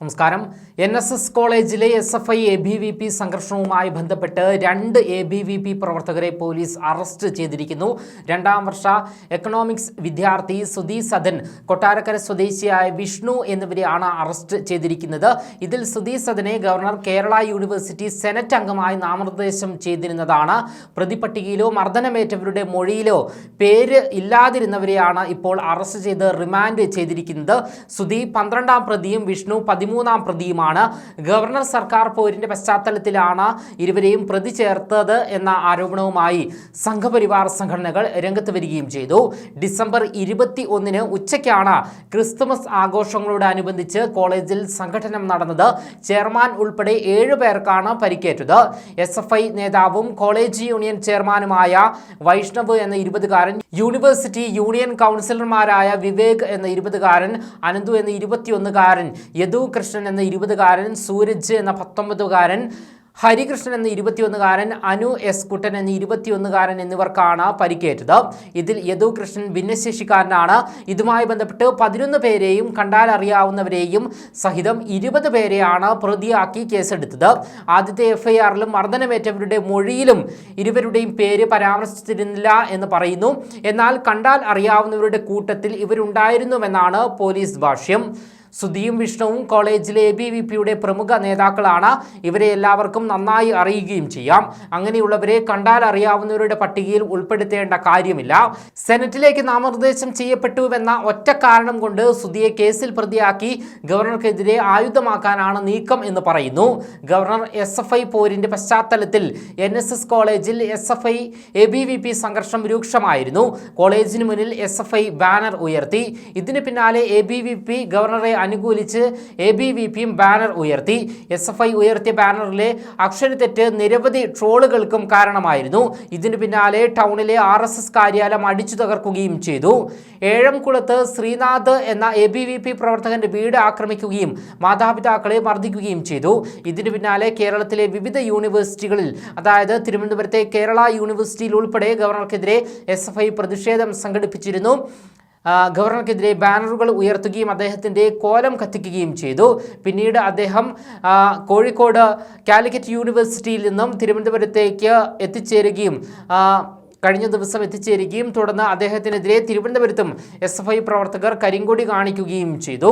നമസ്കാരം. N S S കോളേജിലെ S F I A B V P സംഘർഷവുമായി ബന്ധപ്പെട്ട് രണ്ട് എ ബി വി പി പ്രവർത്തകരെ പോലീസ് അറസ്റ്റ് ചെയ്തിരിക്കുന്നു. രണ്ടാം വർഷ എക്കണോമിക്സ് വിദ്യാർത്ഥി സുധി സദൻ കൊട്ടാരക്കര സ്വദേശിയായ വിഷ്ണു എന്നിവരെയാണ് അറസ്റ്റ് ചെയ്തിരിക്കുന്നത്. ഇതിൽ സുധി സദനെ ഗവർണർ കേരള യൂണിവേഴ്സിറ്റി സെനറ്റ് അംഗമായി നാമനിർദ്ദേശം ചെയ്തിരുന്നതാണ്. പ്രതിപട്ടികയിലോ മർദ്ദനമേറ്റവരുടെ മൊഴിയിലോ പേര് ഇല്ലാതിരുന്നവരെയാണ് ഇപ്പോൾ അറസ്റ്റ് ചെയ്ത് റിമാൻഡ് ചെയ്തിരിക്കുന്നത്. സുധി പന്ത്രണ്ടാം പ്രതിയും വിഷ്ണു പതിമൂന്നാം പ്രതിയുമാണ്. ഗവർണർ സർക്കാർ പോരിന്റെ പശ്ചാത്തലത്തിലാണ് ഇരുവരെയും പ്രതി ചേർത്തത് എന്ന ആരോപണവുമായി സംഘപരിവാർ സംഘടനകൾ രംഗത്ത് വരികയും ചെയ്തു. ഡിസംബർ ഇരുപത്തി ഒന്നിന് ഉച്ചയ്ക്കാണ് ക്രിസ്തുമസ് ആഘോഷങ്ങളോടനുബന്ധിച്ച് കോളേജിൽ സംഘടനം നടന്നത്. ചെയർമാൻ ഉൾപ്പെടെ ഏഴു പേർക്കാണ് പരിക്കേറ്റത്. എസ് എഫ് ഐ നേതാവും കോളേജ് യൂണിയൻ ചെയർമാനുമായ വൈഷ്ണവ് എന്ന ഇരുപതുകാരൻ യൂണിവേഴ്സിറ്റി യൂണിയൻ കൗൺസിലർമാരായ വിവേക് എന്ന ഇരുപതുകാരൻ അനന്തു എന്ന ഇരുപത്തിയൊന്നുകാരൻ യദു കൃഷ്ണൻ എന്ന ഇരുപതുകാരൻ സൂരജ് എന്ന പത്തൊമ്പതുകാരൻ ഹരികൃഷ്ണൻ എന്ന ഇരുപത്തിയൊന്നുകാരൻ അനു എസ് കുട്ടൻ എന്ന ഇരുപത്തിയൊന്നുകാരൻ എന്നിവർക്കാണ് പരിക്കേറ്റത്. ഇതിൽ യദു കൃഷ്ണൻ ഭിന്നശേഷിക്കാരനാണ്. ഇതുമായി ബന്ധപ്പെട്ട് പതിനൊന്ന് പേരെയും കണ്ടാൽ അറിയാവുന്നവരെയും സഹിതം ഇരുപത് പേരെയാണ് പ്രതിയാക്കി കേസെടുത്തത്. ആദ്യത്തെ എഫ്ഐആറിലും മർദ്ദനമേറ്റവരുടെ മൊഴിയിലും ഇരുവരുടെയും പേര് പരാമർശിച്ചിരുന്നില്ല എന്ന് പറയുന്നു. എന്നാൽ കണ്ടാൽ അറിയാവുന്നവരുടെ കൂട്ടത്തിൽ ഇവരുണ്ടായിരുന്നുവെന്നാണ് പോലീസ് ഭാഷ്യം. സുധിയും വിഷ്ണുവും കോളേജിലെ എ ബി വി പിയുടെ പ്രമുഖ നേതാക്കളാണ്. ഇവരെ എല്ലാവർക്കും നന്നായി അറിയുകയും ചെയ്യാം. അങ്ങനെയുള്ളവരെ കണ്ടാൽ അറിയാവുന്നവരുടെ പട്ടികയിൽ ഉൾപ്പെടുത്തേണ്ട കാര്യമില്ല. സെനറ്റിലേക്ക് നാമനിർദ്ദേശം ചെയ്യപ്പെട്ടുവെന്ന ഒറ്റ കാരണം കൊണ്ട് സുധിയെ കേസിൽ പ്രതിയാക്കി ഗവർണർക്കെതിരെ ആയുധമാക്കാനാണ് നീക്കം എന്ന് പറയുന്നു. ഗവർണർ എസ് എഫ് ഐ പോരിന്റെ പശ്ചാത്തലത്തിൽ എൻ എസ് എസ് കോളേജിൽ S F I A B V P സംഘർഷം രൂക്ഷമായിരുന്നു. കോളേജിന് മുന്നിൽ എസ് എഫ് ഐ ബാനർ ഉയർത്തി. ഇതിന് പിന്നാലെ എ ബി വി പി ഗവർണറെ അനുകൂലിച്ച് എ ബി വി പിയും ബാനർ ഉയർത്തി. എസ് എഫ് ഐ ഉയർത്തിയ ബാനറിലെ അക്ഷരത്തെറ്റ് നിരവധി ട്രോളുകൾക്കും കാരണമായിരുന്നു. ഇതിന് പിന്നാലെ ടൗണിലെ ആർ എസ് എസ് കാര്യാലയം അടിച്ചു തകർക്കുകയും ചെയ്തു. ഏഴംകുളത്ത് ശ്രീനാഥ് എന്ന എ ബി വി പി പ്രവർത്തകന്റെ വീട് ആക്രമിക്കുകയും മാതാപിതാക്കളെ മർദ്ദിക്കുകയും ചെയ്തു. ഇതിന് പിന്നാലെ കേരളത്തിലെ വിവിധ യൂണിവേഴ്സിറ്റികളിൽ അതായത് തിരുവനന്തപുരത്തെ കേരള യൂണിവേഴ്സിറ്റിയിൽ ഉൾപ്പെടെ ഗവർണർക്കെതിരെ എസ് എഫ് ഐ പ്രതിഷേധം സംഘടിപ്പിച്ചിരുന്നു. ഗവർണർക്കെതിരെ ബാനറുകൾ ഉയർത്തുകയും അദ്ദേഹത്തിന്റെ കോലം കത്തിക്കുകയും ചെയ്തു. പിന്നീട് അദ്ദേഹം കോഴിക്കോട് കാലിക്കറ്റ് യൂണിവേഴ്സിറ്റിയിൽ നിന്നും തിരുവനന്തപുരത്തേക്ക് എത്തിച്ചേരുകയും കഴിഞ്ഞ ദിവസം എത്തിച്ചേരുകയും തുടർന്ന് അദ്ദേഹത്തിനെതിരെ തിരുവനന്തപുരത്തും എസ് പ്രവർത്തകർ കരിങ്കൊടി കാണിക്കുകയും ചെയ്തു.